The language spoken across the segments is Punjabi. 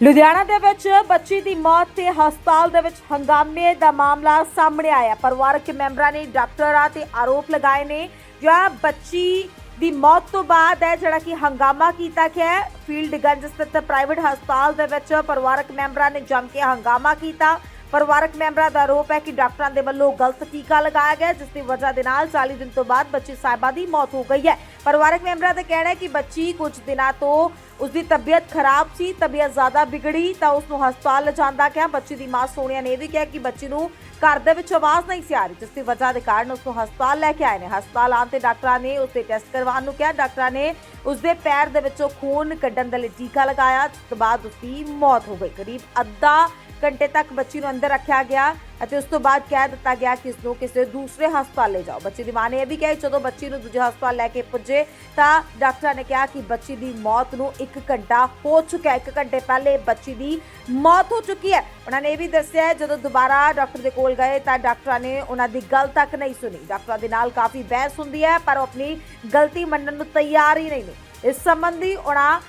ਲੁਧਿਆਣਾ ਦੇ ਵਿੱਚ ਬੱਚੀ ਦੀ ਮੌਤ ਤੇ ਹਸਪਤਾਲ ਦੇ ਵਿੱਚ ਹੰਗਾਮੇ ਦਾ ਮਾਮਲਾ ਸਾਹਮਣੇ ਆਇਆ। ਪਰਿਵਾਰਕ ਮੈਂਬਰਾਂ ਨੇ ਡਾਕਟਰਾਂ ਤੇ ਆਰੋਪ ਲਗਾਏ ਨੇ ਜਿਹੜਾ ਬੱਚੀ ਦੀ ਮੌਤ ਤੋਂ ਬਾਅਦ ਹੈ ਜਿਹੜਾ ਕਿ ਹੰਗਾਮਾ ਕੀਤਾ ਗਿਆ ਫੀਲਡ ਗੰਜ ਸਥਿਤ ਪ੍ਰਾਈਵੇਟ ਹਸਪਤਾਲ ਦੇ ਵਿੱਚ ਪਰਿਵਾਰਕ ਮੈਂਬਰਾਂ ਨੇ ਜੰਮ ਕੇ ਹੰਗਾਮਾ ਕੀਤਾ। ਪਰਿਵਾਰਕ ਮੈਂਬਰਾਂ ਦਾ ਆਰੋਪ ਹੈ ਕਿ ਡਾਕਟਰਾਂ ਦੇ ਵੱਲੋਂ ਗਲਤ ਟੀਕਾ ਲਗਾਇਆ ਗਿਆ ਜਿਸ ਦੀ ਵਜ੍ਹਾ ਦੇ ਨਾਲ 40 ਦਿਨ ਤੋਂ ਬਾਅਦ ਬੱਚੀ ਸਾਹਿਬਾ ਦੀ ਮੌਤ ਹੋ ਗਈ ਹੈ। ਪਰਿਵਾਰਕ ਮੈਂਬਰਾਂ ਦਾ ਕਹਿਣਾ ਹੈ ਕਿ ਬੱਚੀ ਕੁਝ ਦਿਨਾਂ ਤੋਂ ਉਸ ਦੀ ਤਬੀਅਤ ਖਰਾਬ ਸੀ, ਤਬੀਅਤ ਜ਼ਿਆਦਾ ਵਿਗੜੀ ਤਾਂ ਉਸ ਨੂੰ ਹਸਪਤਾਲ ਲਿਜਾਂਦਾ ਗਿਆ ਬੱਚੀ ਦੀ ਮਾਂ ਸੋਨੀਆ ਨੇ ਇਹ ਵੀ ਕਿਹਾ ਕਿ ਬੱਚੀ ਨੂੰ ਘਰ ਦੇ ਵਿੱਚ ਆਵਾਜ਼ ਨਹੀਂ ਸੀ ਆ ਰਹੀ, ਜਿਸ ਦੀ ਵਜ੍ਹਾ ਦੇ ਕਾਰਨ ਉਸ ਨੂੰ ਹਸਪਤਾਲ ਲੈ ਕੇ ਆਏ ਨੇ। ਹਸਪਤਾਲ ਆਉਣ ਤੇ ਡਾਕਟਰਾਂ ਨੇ ਉਸ ਦੇ ਟੈਸਟ ਕਰਵਾਉਣ ਨੂੰ ਕਿਹਾ। ਡਾਕਟਰਾਂ ਨੇ ਉਸ ਦੇ ਪੈਰ ਦੇ ਵਿੱਚੋਂ ਖੂਨ ਕੱਢਣ ਦੇ ਲਈ ਟੀਕਾ ਲਗਾਇਆ ਜਿਸ ਤੋਂ ਬਾਅਦ ਉਸ ਦੀ ਮੌਤ ਹੋ ਗਈ। ਕਰੀਬ ਅੱਧਾ ਘੰਟੇ ਤੱਕ ਬੱਚੀ ਨੂੰ ਅੰਦਰ ਰੱਖਿਆ ਗਿਆ ਅਤੇ ਉਸ ਤੋਂ ਬਾਅਦ ਕਹਿ ਦਿੱਤਾ ਗਿਆ ਕਿ ਇਸ ਨੂੰ ਕਿਸੇ ਦੂਸਰੇ ਹਸਪਤਾਲ ਲੈ ਜਾਓ। ਬੱਚੀ ਦੀ ਮਾਂ ਨੇ ਇਹ ਵੀ ਕਿਹਾ ਕਿ ਜਦੋਂ ਬੱਚੀ ਨੂੰ ਦੂਜੇ ਹਸਪਤਾਲ ਲੈ ਕੇ ਪੁੱਜੇ, ਤਾਂ ਡਾਕਟਰਾਂ ਨੇ ਕਿਹਾ ਕਿ ਬੱਚੀ ਦੀ ਮੌਤ ਨੂੰ 1 ਘੰਟਾ ਹੋ ਚੁੱਕਾ ਹੈ। 1 ਘੰਟੇ ਪਹਿਲੇ ਬੱਚੀ ਦੀ ਮੌਤ ਹੋ ਚੁੱਕੀ ਹੈ। ਉਹਨਾਂ ਨੇ ਇਹ ਵੀ ਦੱਸਿਆ ਜਦੋਂ ਦੁਬਾਰਾ ਡਾਕਟਰ ਦੇ ਕੋਲ ਗਏ, ਤਾਂ ਡਾਕਟਰਾਂ ਨੇ ਉਹਨਾਂ ਦੀ ਗੱਲ ਤੱਕ ਨਹੀਂ ਸੁਣੀ। ਡਾਕਟਰਾਂ ਦੇ ਨਾਲ ਕਾਫੀ ਬਹਿਸ ਹੁੰਦੀ ਹੈ, ਪਰ ਉਹ ਆਪਣੀ ਗਲਤੀ ਮੰਨਣ ਨੂੰ ਤਿਆਰ ਹੀ ਨਹੀਂ ਨੇ। ਇਸ ਸੰਬੰਧੀ ਉਹਨਾਂ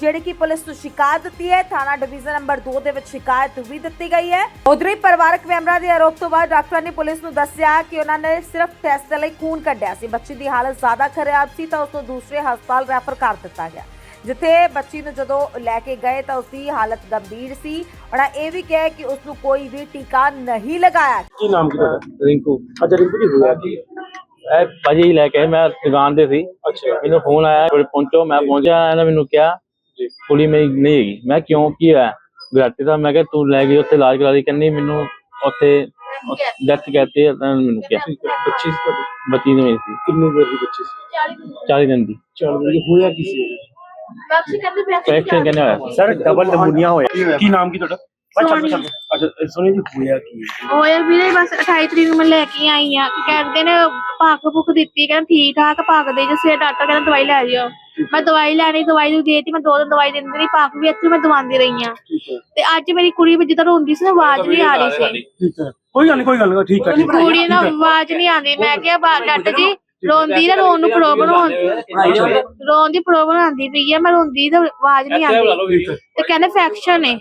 ਜਿਹੜੀ ਕਿ ਪੁਲਿਸ ਨੂੰ ਸ਼ਿਕਾਇਤ ਦਿੱਤੀ ਹੈ ਥਾਣਾ ਡਿਵੀਜ਼ਨ ਨੰਬਰ 2 ਦੇ ਵਿੱਚ ਸ਼ਿਕਾਇਤ ਵੀ ਦਿੱਤੀ ਗਈ ਹੈ। ਉਧਰੀ ਪਰਿਵਾਰਕ ਮੈਂਬਰਾਂ ਦੇ ਆਰੋਪ ਤੋਂ ਬਾਅਦ ਡਾਕਟਰਾਂ ਨੇ ਪੁਲਿਸ ਨੂੰ ਦੱਸਿਆ ਕਿ ਉਹਨਾਂ ਨੇ ਸਿਰਫ ਟੈਸਟ ਲਈ ਖੂਨ ਕੱਢਿਆ ਸੀ। ਬੱਚੀ ਦੀ ਹਾਲਤ ਜ਼ਿਆਦਾ ਖਰਾਬ ਸੀ ਤਾਂ ਉਸ ਨੂੰ ਦੂਸਰੇ ਹਸਪਤਾਲ ਰੈਫਰ ਕਰ ਦਿੱਤਾ ਗਿਆ। ਜਿੱਥੇ ਬੱਚੀ ਨੂੰ ਜਦੋਂ ਲੈ ਕੇ ਗਏ ਤਾਂ ਉਸ ਦੀ ਹਾਲਤ ਗੰਭੀਰ ਸੀ। ਉਹਨਾਂ ਇਹ ਵੀ ਕਿਹਾ ਕਿ ਉਸ ਨੂੰ ਕੋਈ ਵੀ ਟੀਕਾ ਨਹੀਂ ਲਗਾਇਆ ਕੀ ਨਾਮ ਕੀ ਤੁਹਾਡਾ? ਰਿੰਕੂ। ਅੱਛਾ ਰਿੰਕੂ ਜੀ ਹੋਇਆ ਕੀ ਇਹ ਭਾਜੀ ਲੈ ਕੇ ਮੈਂ ਦੁਕਾਨ ਤੇ ਸੀ। ਅੱਛਾ। ਮੈਨੂੰ ਫੋਨ ਆਇਆ ਕੋਲ ਪਹੁੰਚੋ ਮੈਂ ਪਹੁੰਚਿਆ ਇਹਨੇ ਮੈਨੂੰ ਕਿਹਾ ਜੀ। ਕੁੜੀ ਮੇਰੀ ਨਹੀਂ ਹੈਗੀ। ਮੈਂ ਕਿਉਂ ਕੀ ਹੋਇਆ? ਗਰਾਟੇ ਦਾ ਮੈਂ ਕਿਹਾ ਤੂੰ ਲੈ ਗਈ ਉੱਥੇ ਇਲਾਜ ਕਰਾ ਦੀ ਕਹਿੰਦੀ ਮੈਨੂੰ ਉੱਥੇ ਡੈਥ ਕਹਤੇ ਮੈਨੂੰ ਕਿਹਾ। ਬੱਚੀ ਸੀ ਤੁਹਾਡੀ? ਬੱਤੀ ਨੂੰ ਸੀ। ਕਿੰਨੀ ਦੇਰ ਦੀ ਬੱਚੀ ਸੀ? 40 ਦਿਨ ਦੀ। ਚਲ ਜੀ ਹੋਇਆ ਕੀ ਸੀ? ਫ੍ਰੈਕਚਰ ਕਹਿੰਦੇ ਹੋਇਆ। ਸਰ ਡਬਲ ਨਮੂਨੀਆ ਹੋਇਆ। ਕੀ ਨਾਮ ਕੀ ਤੁਹਾਡਾ? ਸੋਨੀ। ਅੱਛਾ ਇਹ ਸੋਨੀ ਜੀ ਹੋਇਆ ਕੀ? ਹੋਇਆ ਵੀਰੇ ਬਸ 28 ਤਰੀਕ ਨੂੰ ਮੈਂ ਲੈ ਕੇ ਆਈ ਆ। ਕਹਿੰਦੇ ਨੇ ਭੱਖ ਭੁੱਖ ਦਿੱਤੀ ਕਹਿੰਦੇ ਠੀਕ ਠਾਕ ਭੱਖ ਦੇ ਜੇ ਸਵੇਰ ਡਾਕਟਰ ਕਹਿੰਦਾ ਦਵਾਈ ਲੈ ਜਿਓ। ਮੈਂ ਦਵਾਈ ਲੈਣੀ ਦਵਾਈ ਨੂੰ ਦੇਤੀ ਮੈਂ ਦੋ ਦਿਨ ਦਵਾਈ ਦਿੰਦੀ ਰਹੀ ਭੱਖ ਵੀ ਇੱਥੇ ਮੈਂ ਦਵਾਉਂਦੀ ਰਹੀ ਆ। ਠੀਕ ਹੈ ਤੇ ਅੱਜ ਮੇਰੀ ਕੁੜੀ ਵੀ ਜਿੱਦਾਂ ਰੋਂਦੀ ਸੀ ਨਾ ਆਵਾਜ਼ ਨਹੀਂ ਆ ਰਹੀ ਸੀ। ਠੀਕ ਹੈ ਕੋਈ ਗੱਲ ਨਹੀਂ ਕੋਈ ਗੱਲ ਨਹੀਂ ਠੀਕ ਹੈ ਠੀਕ ਹੈ ਕੁੜੀ ਨਾਲ ਆਵਾਜ਼ ਨਹੀਂ ਆਉਂਦੀ। ਮੈਂ ਕਿਹਾ ਬਾ- ਡਾਕਟਰ ਜੀ ਰੋਂਦੀ ਨਾ ਰੋਣ ਨੂੰ ਪ੍ਰੋਬਲਮ ਰੋਣ ਦੀ ਪ੍ਰੋਬਲਮ ਆਉਂਦੀ ਪਈ ਆ ਮੈਂ ਰੋਂਦੀ ਤਾਂ ਆਵਾਜ਼ ਨਹੀਂ ਆਉਂਦੀ। ਤੇ ਕਹਿੰਦੇ ਫੈਕਸ਼ਨ ਹੈ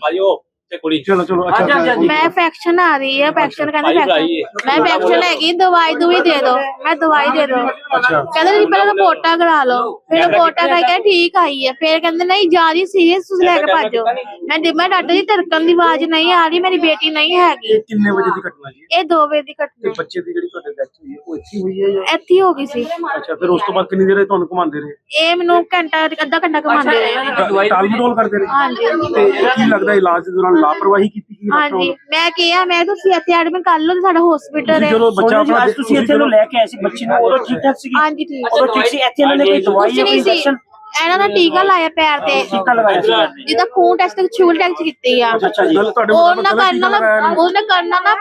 ਚਲੋ ਚਲੋ ਅੱਛਾ ਮੈਂ ਫੈਕਸ਼ਨ ਆ ਰਹੀ ਹੈ ਫੈਕਸ਼ਨ ਕਹਿੰਦੇ ਫੈਕਸ਼ਨ ਮੈਂ ਫੈਕਸ਼ਨ ਹੈਗੀ ਦਵਾਈ ਦੂਈ ਦੇ ਦਿਓ ਮੈਂ ਦਵਾਈ ਦੇ ਦਿਓ। ਅੱਛਾ। ਕਹਿੰਦੇ ਤੁਸੀਂ ਪਹਿਲਾਂ ਰਿਪੋਰਟਾਂ ਕਰਾ ਲਓ ਫਿਰ ਰਿਪੋਰਟਾਂ ਕਰਾਈ ਕਹਿੰਦੇ ਠੀਕ ਆਈ ਹੈ ਫਿਰ ਕਹਿੰਦੇ ਨਹੀਂ ਜ਼ਿਆਦਾ ਸੀਰੀਅਸ ਤੁਸੀਂ ਲੈ ਕੇ ਭੱਜੋ ਮੈਂ ਡਿ- ਮੈਂ ਡਾਕਟਰ ਜੀ ਧੜਕਣ ਦੀ ਆਵਾਜ਼ ਨਹੀਂ ਆ ਰਹੀ ਮੇਰੀ ਬੇਟੀ ਨਹੀਂ ਹੈਗੀ। ਇਹ ਕਿੰਨੇ ਵਜੇ ਦੀ ਘਟਨਾ ਜੀ? ਇਹ 2 ਵਜੇ ਦੀ ਤੇ ਘਟਨਾ ਬੱਚੇ ਦੀ ਜਿਹੜੀ ਹੈ ਉਹ ਇੱਥੇ ਹੋਈ ਹੈ ਜਾਂ? ਇੱਥੇ ਹੀ ਹੋ ਗਈ ਸੀ। ਅੱਛਾ ਫਿਰ ਉਸ ਤੋਂ ਬਾਅਦ ਕਿੰਨੀ ਦੇਰ ਇਹ ਤੁਹਾਨੂੰ ਘੁਮਾਉਂਦੇ ਰਹੇ? ਇਹ ਮੈਨੂੰ ਘੰਟਾ ਅੱਧਾ ਘੰਟਾ ਘੁਮਾਉਂਦੇ ਰਹੇ। ਟਾਲ ਮਟੋਲ ਕਰਦੇ ਰਹੇ? ਹਾਂਜੀ। ਤੇ ਕੀ ਲੱਗਦਾ ਇਲਾਜ ਦੇ ਦੌਰਾਨ ਲਾਪਰਵਾਹੀ ਕੀਤੀ ਗਈ ਡਾਕਟਰਾਂ ਹਾਂਜੀ। ਵੱਲੋਂ? ਮੈਂ ਕਿਹਾ ਮੈਂ ਤੁਸੀਂ ਇੱਥੇ ਐਡਮਿਟ ਕਰ ਲਓ ਤੇ ਸਾਡਾ ਹਸਪੀਟਲ ਤੁਸੀਂ ਹੈ। ਜਦੋਂ ਬੱਚਾ ਸੋਨੀ ਜੀ ਆਪਣਾ ਅੱਜ ਤੁਸੀਂ ਇੱਥੇ ਨੂੰ ਲੈ ਕੇ ਆਏ ਸੀ ਬੱਚੀ ਨੂੰ ਉਦੋਂ ਠੀਕ ਠਾਕ ਸੀਗੀ? ਹਾਂਜੀ ਠੀਕ ਉਦੋਂ ਠੀਕ ਸੀ ਇੱਥੇ ਇਹਨਾਂ ਨੇ ਕੋਈ ਦਵਾਈ ਜਾਂ ਕੋਈ ਨਹੀਂ ਸੀ। ਇੰਜੈਕਸ਼ਨ ਇਹਨਾਂ ਨੇ ਟੀਕਾ ਲਾਇਆ ਪੈਰ ਤੇ। ਟੀਕਾ ਲਗਾਇਆ ਸੀ। ਜਿੱਦਾਂ ਖੂਨ ਟੈਸਟ ਸ਼ੂਗਰ ਟੈਸਟ ਕੀਤੀ ਆ। ਅੱਛਾ ਜੀ। ਗੱਲ ਤੁਹਾਡੇ ਉਹਨਾਂ ਮੁਤਾਬਕ ਕਰਨਾ ਨਾ ਉਹਨੇ ਕਰਨਾ ਨਾ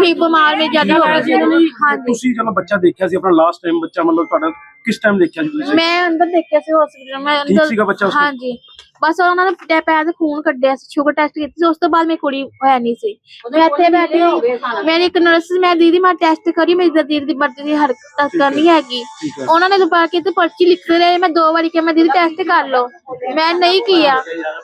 ਵੀ ਬਿਮਾਰ ਮੇ ਜ਼ਿਆਦਾ ਹੋ ਗਈ ਸੀ। ਹਾਂਜੀ। ਤੁਸੀਂ ਜਦੋਂ ਬੱਚਾ ਦੇਖਿਆ ਸੀ ਆਪਣਾ ਲਾਸਟ ਟਾਈਮ ਬੱਚਾ ਮਤਲਬ ਤੁਹਾਡਾ ਕਿਸ ਟਾਈਮ ਦੇਖਿਆ ਸੀ ਤੁਸੀਂ? ਮੈਂ ਅੰਦਰ ਦੇਖਿਆ ਸੀ ਹਸਪੀਟਲ ਮੈਂ ਠੀਕ ਅੰਦਰ ਸੀਗਾ ਬੱਚਾ? ਹਾਂਜੀ। ਬਸ ਉਹਨਾਂ ਨੇ ਟੈ- ਪੈਰ ਤੇ ਖੂਨ ਕੱਢਿਆ ਸੀ ਸ਼ੂਗਰ ਟੈਸਟ ਕੀਤੀ ਸੀ ਉਸ ਤੋਂ ਬਾਅਦ ਮੇਰੀ ਕੁੜੀ ਹੋਇਆ ਨਹੀਂ ਸੀ। ਮੈਂ ਇੱਥੇ ਬੈਠੀ ਹਾਂ। ਮੇਰੀ ਇੱਕ ਨਰਸ ਮੈਂ ਦੀਦੀ ਮੈਂ ਟੈਸਟ ਕਰੀ ਮੇਰੀ ਦੀਦੀ ਦੀ ਮਰਜ਼ੀ ਦੀ ਹਰਕਤ ਕਰਨੀ ਹੈਗੀ। ਉਹਨਾਂ ਨੇ ਦੁਬਾਰਾ ਕਿਤੇ ਪਰਚੀ ਲਿਖ ਰਹੇ ਮੈਂ ਦੋ ਵਾਰੀ ਕਿਹਾ ਮੈਂ ਦੀਦੀ ਟੈਸਟ ਕਰ ਲਓ। ਮੈਂ ਨਹੀਂ ਕੀਤਾ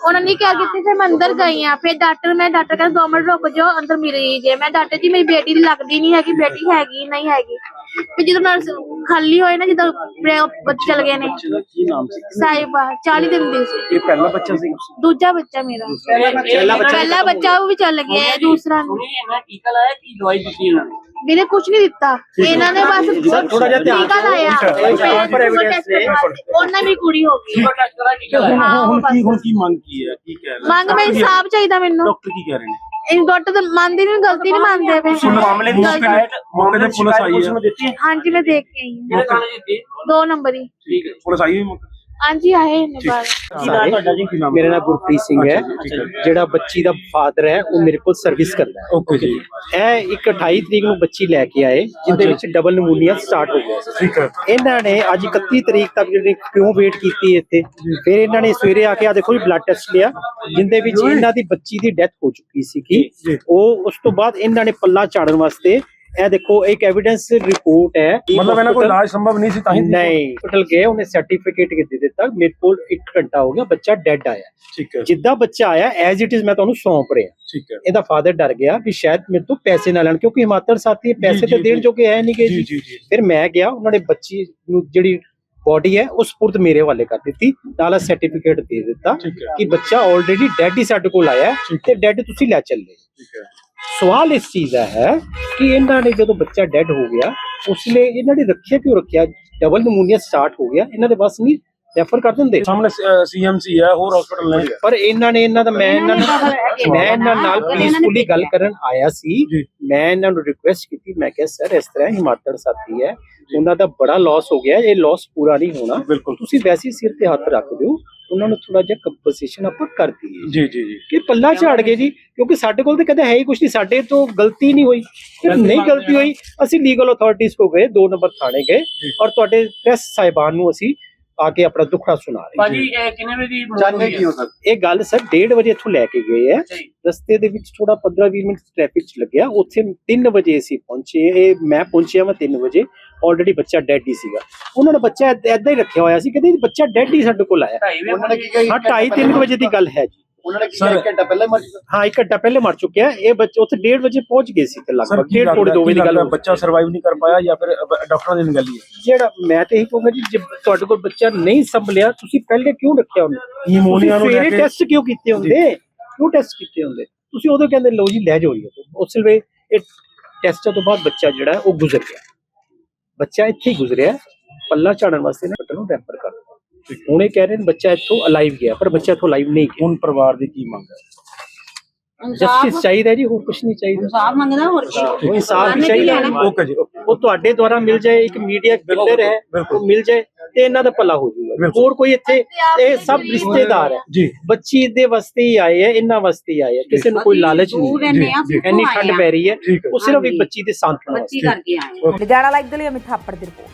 ਉਹਨਾਂ ਨੇ ਕਿਹਾ ਕਿ ਫਿਰ ਮੈਂ ਅੰਦਰ ਗਈ ਆ ਫਿਰ ਡਾਕਟਰ ਮੈਂ ਡਾਕਟਰ ਕਹਿੰਦਾ ਦੋ ਮਿੰਟ ਰੁਕ ਜਾਓ ਅੰਦਰ ਮਿਲ ਰਹੀ ਜੇ ਮੈਂ ਡਾਕਟਰ ਜੀ ਮੇਰੀ ਬੇਟੀ ਦੀ ਲੱਗਦੀ ਨਹੀਂ ਹੈਗੀ ਬੇਟੀ ਹੈਗੀ ਨਹੀਂ ਹੈਗੀ। ਫਿਰ ਜਦੋਂ ਨਰਸ ਖਾਲੀ ਹੋਏ ਨਾ ਜਦੋਂ ਮੇਰੇ ਬੱਚੇ ਚਲ ਗਏ ਨੇ। ਬੱਚੇ ਦਾ ਕੀ ਨਾਮ ਸੀ? ਸਾਹਿਬਾ 40 ਦਿਨ ਦੀ ਸੀ। ਇਹ ਪਹਿਲਾ ਬੱਚਾ ਸੀ? ਦੂਜਾ ਬੱਚਾ ਮੇਰਾ। ਪਹਿਲਾ ਬੱਚਾ। ਪਹਿਲਾ ਬੱਚਾ। ਉਹ ਵੀ ਚੱਲ ਗਿਆ ਹੈ, ਦੂਸਰਾ ਨਹੀਂ। ਇਹਨਾਂ ਟੀਕਾ ਲਾਇਆ ਕੀ ਦਵਾਈ ਦਿੱਤੀ ਇਹਨਾਂ ਨੇ? ਵੀਰੇ ਕੁਝ ਨਹੀਂ ਦਿੱਤਾ। ਇਹਨਾਂ ਨੇ ਬਸ ਥੋੜ੍ਹਾ ਜਿਹਾ ਧਿਆਨ ਟੀਕਾ ਲਾਇਆ ਪਰ ਨੇ। ਉਹਨਾਂ ਦੀ ਕੁੜੀ ਹੋ ਗਈ। ਹੁਣ ਕੀ। ਹੁਣ ਕੀ ਮੰਗ ਕੀ ਹੈ? ਕੀ ਕਹਿ ਰਹੇ ਮੰਗ ਮੈਂ ਇਨਸਾਫ ਚਾਹੀਦਾ ਮੈਨੂੰ। ਡਾਕਟਰ ਕੀ ਕਹਿ ਰਹੇ ਨੇ? ਇਹ ਡਾਕਟਰ ਤਾਂ ਮੰਨਦੇ ਨਹੀਂ ਗਲਤੀ ਨਹੀਂ ਮੰਨਦੇ ਪਏ ਮਾਮਲੇ ਦੀ ਸ਼ਿਕਾਇਤ ਮੌਕੇ ਤੇ ਪੁਲਿਸ ਆਈ ਪੁਲਿਸ ਹੈ। ਨੂੰ ਦਿੱਤੀ। ਹੈ ਹਾਂਜੀ ਮੈਂ ਦੇਖ ਕੇ ਆਈ ਹਾਂ। ਕਿਹੜੇ ਥਾਣੇ ਦਿੱਤੀ? ਦੋ ਨੰਬਰ ਹੀ। ਠੀਕ ਹੈ। ਪੁਲਿਸ ਆਈ ਹੋਈ ਮੌਕੇ ਹਾਂਜੀ ਆਏ ਨੇ ਬਾਹਰ। ਕੀ ਨਾਮ ਤੁਹਾਡਾ ਜੀ? ਕੀ ਨਾਮ ਮੇਰਾ ਨਾਮ ਗੁਰਪ੍ਰੀਤ ਸਿੰਘ ਹੈ। ਜਿਹੜਾ ਬੱਚੀ ਦਾ ਫਾਦਰ ਹੈ ਉਹ ਮੇਰੇ ਕੋਲ ਸਰਵਿਸ ਕਰਦਾ ਹੈ। ਓਕੇ ਜੀ। ਇਹ ਇੱਕ 28 ਤਰੀਕ ਨੂੰ ਬੱਚੀ ਲੈ ਕੇ ਆਏ ਜਿੰਦੇ ਵਿੱਚ ਡਬਲ ਨਮੂਨੀਆ ਸਟਾਰਟ ਹੋ ਗਿਆ। ਸੀ ਠੀਕ ਹੈ। ਇਹਨਾਂ ਨੇ ਅੱਜ 31 ਤਰੀਕ ਤੱਕ ਜਿਹੜੀ ਕਿਉਂ ਵੇਟ ਕੀਤੀ ਇੱਥੇ? ਫਿਰ ਇਹਨਾਂ ਨੇ ਸਵੇਰੇ ਆ ਕੇ ਆ ਦੇਖੋ ਜੀ ਬਲੱਡ ਟੈਸਟ ਲਿਆ ਜਿੰਦੇ ਵਿੱਚ ਇਹਨਾਂ ਦੀ ਬੱਚੀ ਦੀ ਡੈਥ ਹੋ ਚੁੱਕੀ ਸੀ ਕਿ। ਉਹ ਉਸ ਤੋਂ ਬਾਅਦ ਇਹਨਾਂ ਨੇ ਪੱਲਾ ਝਾੜਨ ਵਾਸਤੇ ਇਹ ਦੇਖੋ ਇੱਕ ਐਵੀਡੈਂਸ ਰਿਪੋਰਟ ਹੈ। ਮਤਲਬ ਇਹਨਾਂ ਕੋਈ hospital- ਇਲਾਜ ਸੰਭਵ ਨਹੀਂ ਸੀ ਤਾਂ ਹੀ ਨਹੀਂ ਹਸਪੀਟਲ ਗਏ ਉਹਨੇ ਸਰਟੀਫਿਕੇਟ ਦੇ ਦਿੱਤਾ। ਮੇਰੇ ਕੋਲ 1 ਘੰਟਾ ਹੋ ਗਿਆ ਬੱਚਾ ਡੈੱਡ ਆਇਆ। ਠੀਕ ਹੈ। ਜਿੱਦਾਂ ਬੱਚਾ ਆਇਆ ਐਜ਼ ਇਟ ਇਜ਼ ਮੈਂ ਤੁਹਾਨੂੰ ਸੌਂਪ ਰਿਹਾ। ਠੀਕ ਹੈ। ਇਹਦਾ ਫਾਦਰ ਡਰ ਗਿਆ ਵੀ ਸ਼ਾਇਦ ਮੇਰੇ ਤੋਂ ਪੈਸੇ ਨਾ ਲੈਣ ਕਿਉਂਕਿ ਹਿਮਾਚਲ ਸਾਥੀ ਪੈਸੇ ਤੇ ਦੇਣ। ਜੋਗੇ ਹੈ ਨਹੀਂ ਗਏ ਜੀ ਫਿਰ ਮੈਂ ਗਿਆ ਉਹਨਾਂ ਨੇ ਬੱਚੀ ਨੂੰ ਜਿਹੜੀ ਬੋਡੀ ਹੈ ਉਹ ਸਪੁਰਦ ਮੇਰੇ ਵਾਲੇ ਕਰ ਦਿੱਤੀ ਨਾਲ ਸਰਟੀਫਿਕੇਟ ਦੇ ਦਿੱਤਾ ਕਿ ਬੱਚਾ ਆਲਰੇਡੀ ਡੈਡ ਹੀ ਸਾਡੇ ਕੋਲ ਆਇਆ ਤੇ ਡੈਡ ਤੁਸੀਂ ਲੈ ਚੱਲੇ। ਠੀਕ ਹੈ। ਸਵਾਲ ਇਸ ਚੀਜ਼ ਦਾ ਹੈ ਕਿ ਇਹਨਾਂ ਨੇ ਜਦੋਂ ਬੱਚਾ ਡੈਡ ਹੋ ਗਿਆ ਉਸ ਲਈ ਇਹਨਾਂ ਨੇ ਰੱਖਿਆ ਕਿਉਂ ਰੱਖਿਆ? ਡਬਲ ਨਮੂਨੀਆ ਸਟਾਰਟ ਹੋ ਗਿਆ, ਇਹਨਾਂ ਦੇ ਬਸ ਨਹੀਂ ਰੈਫਰ ਕਰ ਦਿੰਦੇ? ਸਾਹਮਣੇ ਸੀਐਮਸੀ ਹੈ ਹੋਰ ਹਸਪੀਟਲ ਨਹੀਂ ਹੈ ਪਰ ਇਹਨਾਂ ਨੇ ਇਹਨਾਂ ਦਾ ਮੈਂ ਇਹਨਾਂ ਨਾਲ ਮੈਂ ਇਹਨਾਂ ਨਾਲ ਪੀਸਫੁਲੀ ਗੱਲ ਕਰਨ ਆਇਆ ਸੀ। ਮੈਂ ਇਹਨਾਂ ਨੂੰ ਰਿਕੁਐਸਟ ਕੀਤੀ। ਮੈਂ ਕਿਹਾ ਸਰ ਇਸ ਤਰ੍ਹਾਂ ਹਿਮਾਚਲ ਸਾਥੀ ਹੈ। ਉਹਨਾਂ ਦਾ ਬੜਾ ਲਾਸ ਹੋ ਗਿਆ। ਇਹ ਲਾਸ ਪੂਰਾ ਨਹੀਂ ਹੋਣਾ। ਬਿਲਕੁਲ। ਤੁਸੀਂ ਵੈਸੇ ਸਿਰ ਤੇ ਹੱਥ ਰੱਖ ਦਿਓ। ਉਹਨਾਂ ਨੂੰ ਥੋੜਾ ਜਿਹਾ ਕੰਪਨਸੇਸ਼ਨ ਆਪਾਂ ਕਰ ਦਈਏ। ਜੀ ਜੀ ਜੀ। ਕਿ ਪੱਲਾ ਝਾੜ ਗਏ ਜੀ। ਕਿਉਂਕਿ ਸਾਡੇ ਕੋਲ ਤਾਂ ਕਦੇ ਹੈ ਹੀ ਕੁਝ ਨਹੀਂ। ਸਾਡੇ ਤੋਂ ਗਲਤੀ ਨਹੀਂ ਹੋਈ। ਫਿਰ ਨਹੀਂ ਗਲਤੀ ਹੋਈ ਅਸੀਂ ਲੀਗਲ ਅਥਾਰਟੀਜ਼ ਕੋ ਗਏ ਦੋ ਨੰਬਰ ਥਾਣੇ ਗਏ। ਔਰ ਤੁਹਾਡੇ ਪ੍ਰੈਸ ਸਾਹਿਬਾਨ ਨੂੰ ਅਸੀਂ ਆ ਕੇ ਆਪਣਾ ਦੁੱਖੜਾ ਸੁਣਾ ਰਹੇ ਹਾਂ। ਭਾਜੀ ਇਹ ਕਿੰਨੇ ਵਜੇ ਦੀ ਮੌਤ ਹੋਈ ਹੈ? ਇਹ ਗੱਲ ਸਰ 1:30 ਵਜੇ ਇੱਥੋਂ ਲੈ ਕੇ ਗਏ ਜੀ। ਰਸਤੇ ਦੇ ਵਿੱਚ ਥੋੜਾ 15-20 ਮਿੰਟ ਟ੍ਰੈਫਿਕ ਚ ਲੱਗਿਆ। ਉੱਥੇ 3 ਵਜੇ ਅਸੀਂ ਪਹੁੰਚੇ ਇਹ ਮੈਂ ਪਹੁੰਚਿਆ ਮੈਂ 3 ਵਜੇ। ਆਲਰੇਡੀ ਬੱਚਾ ਡੈਡ ਹੀ ਸੀਗਾ। ਉਹਨਾਂ ਨੇ ਬੱਚਾ ਐਦਾਂ ਹੀ ਰੱਖਿਆ ਹੋਇਆ ਸੀ ਕਹਿੰਦੇ ਬੱਚਾ ਡੈਡ ਹੀ ਸਾਡੇ ਕੋਲ ਆਇਆ। ਢਾਈ ਵਜੇ ਉਹਨਾਂ ਨੇ ਕੀ ਕਿਹਾ ਹਾਂ 2:30 ਵਜੇ ਦੀ ਗੱਲ ਹੈ ਜੀ। ਉਹਨਾਂ ਨੇ ਕਿਹਾ ਇੱਕ ਘੰਟਾ ਪਹਿਲਾਂ ਮਰ ਚੁੱਕਾ। ਹਾਂ ਇੱਕ ਘੰਟਾ ਪਹਿਲੇ ਮਰ ਚੁੱਕਿਆ ਇਹ ਬੱਚਾ ਉੱਥੇ 1:30 ਵਜੇ ਪਹੁੰਚ ਗਏ ਸੀ ਤੇ ਸਰ ਲਗਭਗ ਕੀ 1:30 ਲੱਗਦਾ ਥੋੜੀ ਦੋ ਵਜੇ ਦੀ ਗੱਲ ਹੋ? ਗਈ। ਬੱਚਾ ਸਰਵਾਈਵ ਨਹੀਂ ਕਰ ਪਾਇਆ ਜਾਂ ਫਿਰ ਡਾਕਟਰਾਂ ਦੀ ਨਿਗਲੀ ਹੈ? ਜਿਹੜਾ ਮੈਂ ਤੇ ਇਹੀ ਕਹੂੰਗਾ ਜੀ ਜੇ ਤੁਹਾਡੇ ਕੋਲ ਬੱਚਾ ਨਹੀਂ ਸੰਭਲਿਆ ਤੁਸੀਂ ਪਹਿਲੇ ਕਿਉਂ ਰੱਖਿਆ ਉਹਨੂੰ? ਨਿਮੋਨੀਆ ਨੂੰ ਲੈ ਸਵੇਰੇ ਕੇ ਟੈਸਟ ਕਿਉਂ ਕੀਤੇ ਹੁੰਦੇ? ਕਿਉਂ ਟੈਸਟ ਕੀਤੇ ਹੁੰਦੇ? ਤੁਸੀਂ ਉਦੋਂ ਕਹਿੰਦੇ ਲਓ ਜੀ ਲੈ ਜਾਓ ਜੀ ਉਸ ਵੇਲੇ ਇਹ ਟੈਸਟਾਂ ਤੋਂ ਬਾਅਦ ਬੱਚਾ ਜਿਹੜਾ ਹੈ ਉਹ ਗੁਜ਼ਰ ਗਿਆ। ਬੱਚਾ ਇੱਥੇ ਹੀ ਗੁਜ਼ਰਿਆ। ਪੱਲਾ ਝਾੜਨ ਵਾਸਤੇ ਨਾ ਰੈਫਰ ਕਰ ਦਿੱਤਾ। ਹੁਣ ਇਹ ਕਹਿ ਰਹੇ ਨੇ ਬੱਚਾ ਇੱਥੋਂ ਅਲਾਈਵ ਗਿਆ ਪਰ ਬੱਚਾ ਇੱਥੋਂ ਅਲਾਈਵ ਨਹੀਂ ਗਿਆ। ਹੁਣ ਪਰਿਵਾਰ ਦੀ ਕੀ ਮੰਗ ਹੈ? ਜਸਟਿਸ ਚਾਹੀਦਾ ਜੀ ਹੋਰ ਕੁਝ ਨਹੀਂ ਚਾਹੀਦਾ। ਇਨਸਾਫ ਮੰਗਦਾ ਹੋਰ ਕੀ ਉਹ ਇਨਸਾਫ ਚਾਹੀਦਾ? ਓਕੇ ਜੀ। ਉਹ ਤੁਹਾਡੇ ਦੁਆਰਾ ਮਿਲ ਜਾਏ ਇੱਕ ਮੀਡੀਆ ਕਿਲਰ ਹੈ। ਉਹ ਮਿਲ ਜਾਏ ਤੇ ਇਹਨਾਂ ਦਾ ਭਲਾ ਹੋ ਜਾਊਗਾ ਬਿਲਕੁਲ। ਹੋਰ ਕੋਈ ਇੱਥੇ ਇਹ ਸਭ ਰਿਸ਼ਤੇਦਾਰ ਹੈ। ਜੀ। ਬੱਚੀ ਦੇ ਵਾਸਤੇ ਹੀ ਆਏ ਹੈ ਇਹਨਾਂ ਵਾਸਤੇ ਹੀ ਆਏ ਹੈ। ਕਿਸੇ ਨੂੰ ਕੋਈ ਲਾਲਚ ਨਹੀਂ ਇੰਨੀ ਠੰਡ ਪੈ ਰਹੀ ਹੈ ਉਹ ਸਿਰਫ ਇੱਕ ਬੱਚੀ ਦੇ ਸਾਂਤਵਨਾ ਬੱਚੀ ਕਰਕੇ ਆਏ। ਲੁਧਿਆਣਾ ਲਾਈਵ ਦੇ ਲਈ ਅਮਿਤ ਥਾਪੜ ਦੀ ਰਿਪੋਰਟ